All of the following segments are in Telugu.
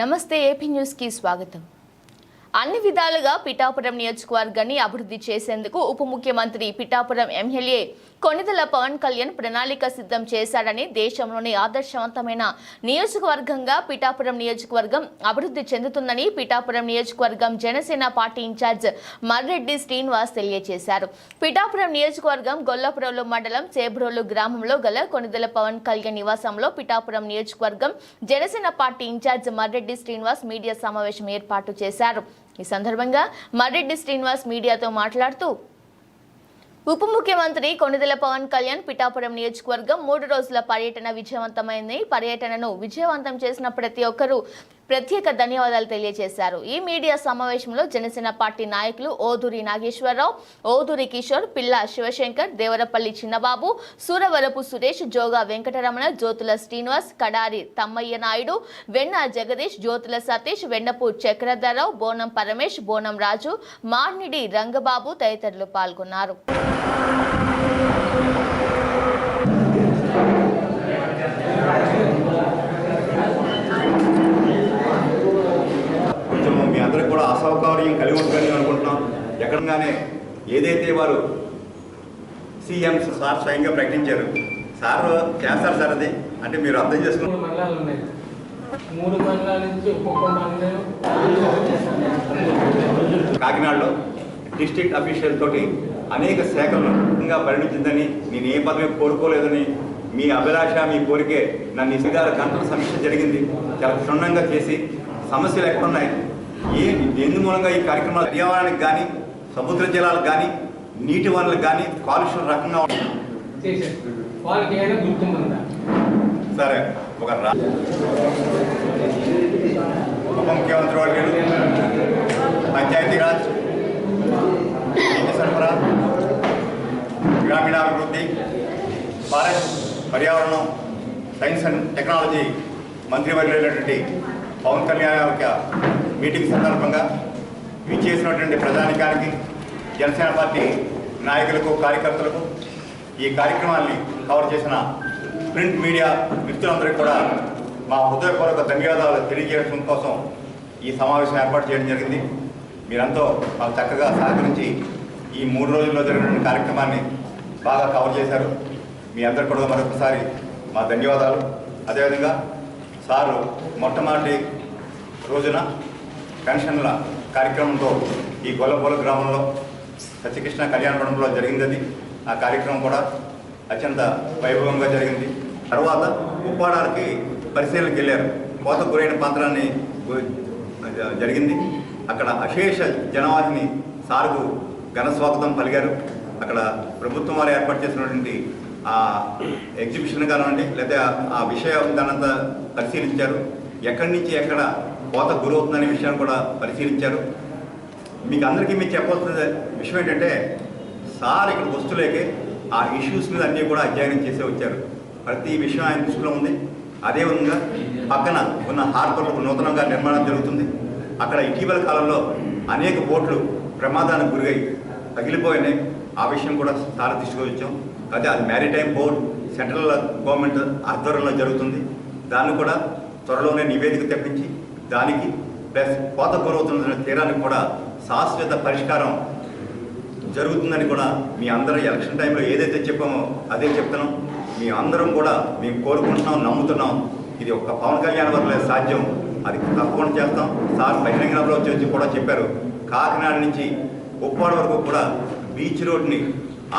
నమస్తే ఏపీ న్యూస్కి స్వాగతం. అన్ని విధాలుగా పిఠాపురం నియోజకవర్గాన్ని అభివృద్ధి చేసేందుకు ఉప ముఖ్యమంత్రి పిఠాపురం ఎమ్మెల్యే కొనిదెల పవన్ కళ్యాణ్ ప్రణాళిక సిద్ధం చేశాడని దేశంలోని ఆదర్శవంతమైన నియోజకవర్గంగా పిఠాపురం నియోజకవర్గం అభివృద్ధి చెందుతుందని పిఠాపురం నియోజకవర్గం జనసేన పార్టీ ఇన్ఛార్జ్ మర్రెడ్డి శ్రీనివాస్ తెలియజేశారు. పిఠాపురం నియోజకవర్గం గొల్లపురంలో మండలం చేబ్రోలు గ్రామంలో గల కొనిదెల పవన్ కళ్యాణ్ నివాసంలో పిఠాపురం నియోజకవర్గం Janasena party incharge Marreddy Srinivas media సమావేశం ఏర్పాటు చేశారు. ఈ సందర్భంగా మర్రెడ్డి శ్రీనివాస్ మీడియాతో మాట్లాడుతూ ఉప ముఖ్యమంత్రి కొణిదెల పవన్ కళ్యాణ్ పిఠాపురం నియోజకవర్గం మూడు రోజుల పర్యటన విజయవంతమైంది. పర్యటనను విజయవంతం చేసిన ప్రతి ఒక్కరూ ప్రత్యేక ధన్యవాదాలు తెలియజేశారు ఈ మీడియా సమావేశంలో జనసేన పార్టీ నాయకులు ఓదూరి నాగేశ్వరరావు ఓదూరి కిషోర్ పిల్ల శివశంకర్ దేవరపల్లి చిన్నబాబు సూరవరపు సురేష్ జోగా వెంకటరమణ జ్యోతుల శ్రీనివాస్ కడారి తమ్మయ్య నాయుడు వెన్న జగదీష్ జ్యోతుల సతీష్ వెన్నపూర్ చక్రధరరావు బోనం పరమేష్ బోనం రాజు మార్నిడి రంగబాబు తదితరులు పాల్గొన్నారు Thank you. అందరికి కూడా అసౌకర్యం కలిగి ఉంటుందని అనుకుంటున్నాం. ఎక్కడంగానే ఏదైతే వారు సీఎం సార్ స్వయంగా ప్రకటించారు సార్ చేస్తారు సార్ అది. అంటే మీరు అర్థం చేసుకుని మూడు మండలాలు ఉన్నాయి. మూడు మండలాల నుంచి ఒక్కొక్క మండలం కాకినాడలో డిస్ట్రిక్ట్ అఫీషియల్ తోటి అనేక శాఖలు ఇంకా పరిణించిందని నేను ఏ పదవి కోరుకోలేదని మీ అభిలాష మీ కోరికే నన్ను ఇసుగారు గంటల సమీక్ష జరిగింది. చాలా క్షుణ్ణంగా చేసి సమస్యలు ఎక్కడున్నాయి? ఏ ఎందు మూలంగా ఈ కార్యక్రమాలు పర్యావరణానికి కానీ సముద్ర జలాలకు కానీ నీటి వనరులకు కానీ కాలుష్యం రకంగా సరే ఒక ఉప ముఖ్యమంత్రి వాళ్ళు పంచాయతీరాజ్ నీటి సరఫరా గ్రామీణాభివృద్ధి ఫారెస్ట్ పర్యావరణం సైన్స్ అండ్ టెక్నాలజీ మంత్రివర్యులైనటువంటి పవన్ కళ్యాణ్ యొక్క మీటింగ్ సందర్భంగా విచ్చేసినటువంటి ప్రజానికానికి జనసేన పార్టీ నాయకులకు కార్యకర్తలకు ఈ కార్యక్రమాన్ని కవర్ చేసిన ప్రింట్ మీడియా మిత్రులందరికీ కూడా మా హృదయపూర్వక ధన్యవాదాలు తెలియజేయడం కోసం ఈ సమావేశం ఏర్పాటు చేయడం జరిగింది. మీరంతా మాకు చక్కగా సహకరించి ఈ మూడు రోజుల్లో జరిగిన కార్యక్రమాన్ని బాగా కవర్ చేశారు. మీ అందరికీ కూడా మరొకసారి మా ధన్యవాదాలు. అదేవిధంగా సారు మొట్టమొదటి రోజున పెన్షన్ల కార్యక్రమంతో ఈ గొల్లపూల గ్రామంలో సత్యకృష్ణ కళ్యాణ మండపంలో జరిగింది అది ఆ కార్యక్రమం కూడా అత్యంత వైభవంగా జరిగింది. తర్వాత ఉప్పాడానికి పరిశీలనకి వెళ్ళారు. కోత గురైన పాత్రాన్ని జరిగింది. అక్కడ అశేష జనవాహిని సార్కు ఘన స్వాగతం పలిగారు అక్కడ ప్రభుత్వం వారు ఏర్పాటు చేసినటువంటి ఆ ఎగ్జిబిషన్ కానివ్వండి లేదా ఆ విషయం దానంతా పరిశీలించారు. ఎక్కడి నుంచి ఎక్కడ కోత గురవుతుందనే విషయాన్ని కూడా పరిశీలించారు. మీకు అందరికీ మీరు చెప్పాల్సిన విషయం ఏంటంటే సార్ ఇక్కడ వస్తులేకే ఆ ఇష్యూస్ మీద అన్నీ కూడా అధ్యయనం చేసే వచ్చారు. ప్రతి విషయం ఆయన దృష్టిలో ఉంది. అదేవిధంగా పక్కన ఉన్న హార్బర్లకు నూతనంగా నిర్మాణం జరుగుతుంది. అక్కడ ఇటీవల కాలంలో అనేక బోట్లు ప్రమాదానికి గురై తగిలిపోయినాయి. ఆ విషయం కూడా సార్ దృష్టికి వచ్చాం అదే అది మ్యారిటైమ్ బోర్డ్ సెంట్రల్ గవర్నమెంట్ ఆధ్వర్యంలో జరుగుతుంది. దాన్ని కూడా త్వరలోనే నివేదిక తెప్పించి దానికి ప్లస్ కోత పూర్వతున్న తీరానికి కూడా శాశ్వత పరిష్కారం జరుగుతుందని కూడా మీ అందరూ ఎలక్షన్ టైంలో ఏదైతే చెప్పామో అదే చెప్తున్నాం. మీ అందరం కూడా మేము కోరుకుంటున్నాం నమ్ముతున్నాం. ఇది ఒక పవన్ కళ్యాణ్ వల్ల సాధ్యం. అది తప్పకుండా చేస్తాం. సార్ బహిరంగంలో వచ్చి వచ్చి కూడా చెప్పారు. కాకినాడ నుంచి ఉప్పాడ వరకు కూడా బీచ్ రోడ్ని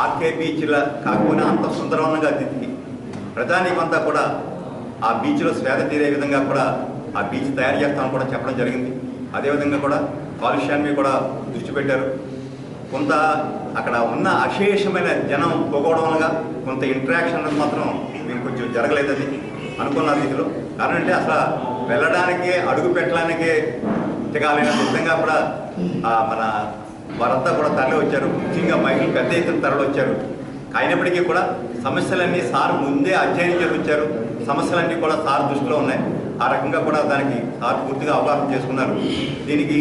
ఆర్కే బీచ్లా కాకపోయినా అంత సుందరవనంగా దిద్ది ప్రజానీకంతా కూడా ఆ బీచ్లో స్వేద తీరే విధంగా కూడా ఆ బీచ్ తయారు చేస్తామని కూడా చెప్పడం జరిగింది. అదేవిధంగా కూడా కాలుష్యాన్ని కూడా దృష్టి పెట్టారు. కొంత అక్కడ ఉన్న అశేషమైన జనం పోగవడం వల్ల కొంత ఇంటరాక్షన్ మాత్రం మేము కొంచెం జరగలేదని అనుకున్న రీతిలో. కారణం అంటే అసలు వెళ్ళడానికి అడుగు పెట్టడానికే తిగాలైన విధంగా కూడా ఆ, మన వారంతా కూడా తరలి వచ్చారు. ముఖ్యంగా మహిళలు పెద్ద ఎత్తున తరలి వచ్చారు. అయినప్పటికీ కూడా సమస్యలన్నీ సార్ ముందే అధ్యయనం చేసి వచ్చారు. సమస్యలన్నీ కూడా సార్ దృష్టిలో ఉన్నాయి. ఆ రకంగా కూడా దానికి సార్ పూర్తిగా అవగాహన చేసుకున్నారు. దీనికి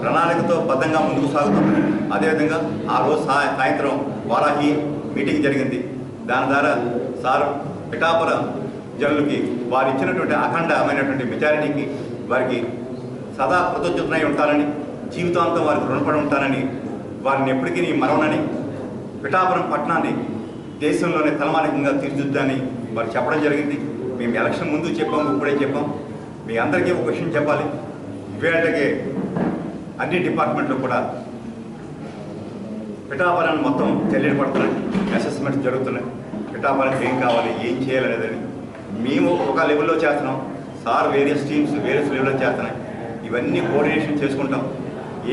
ప్రణాళికతో బద్ధంగా ముందుకు సాగుతాం అదేవిధంగా ఆ రోజు సాయంత్రం వారాహి మీటింగ్ జరిగింది. దాని ద్వారా సార్ పిఠాపుర జనులకి వారు ఇచ్చినటువంటి అఖండమైనటువంటి మెజారిటీకి వారికి సదా కృతజ్ఞతనై ఉంటారని జీవితాంతం వారికి రుణపడి ఉంటారని వారిని ఎప్పటికీ నీ మరవనని పిఠాపురం పట్టణాన్ని దేశంలోనే తలమానికంగా తీర్చిదిద్దని వారు చెప్పడం జరిగింది. మేము ఎలక్షన్ ముందు చెప్పాం ఇప్పుడే చెప్పాం. మీ అందరికీ ఒక విషయం చెప్పాలి. ఇవేళకే అన్ని డిపార్ట్మెంట్లు కూడా పిఠాపురాన్ని మొత్తం చెల్లెడి పడుతున్నాయి అసెస్మెంట్స్ జరుగుతున్నాయి. పిఠాపురానికి ఏం కావాలి ఏం చేయాలనేదని మేము ఒక లెవెల్లో చేస్తున్నాం. సార్ వేరియస్ టీమ్స్ వేరియస్ లెవెల్లో చేస్తున్నాయి. ఇవన్నీ కోఆర్డినేషన్ చేసుకుంటాం.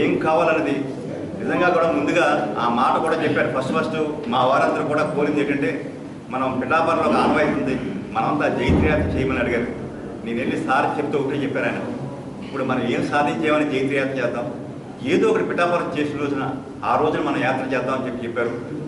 ఏం కావాలన్నది నిజంగా కూడా ముందుగా ఆ మాట కూడా చెప్పారు. ఫస్ట్ ఫస్ట్ మా వారందరూ కూడా కోరింది ఏంటంటే మనం పిఠాపురంలో ఒక ఆనవాయితీ ఉంది. మనమంతా జైత్రయాత్ర చేయమని అడిగారు. నేను వెళ్ళి సార్ చెప్తే ఒకటే చెప్పాను ఆయన. ఇప్పుడు మనం ఏం సాధించామని జైత్రయాత్ర చేద్దాం? ఏదో ఒకటి పిఠాపురం చేసిన రోజున ఆ రోజున మనం యాత్ర చేద్దామని చెప్పి చెప్పారు.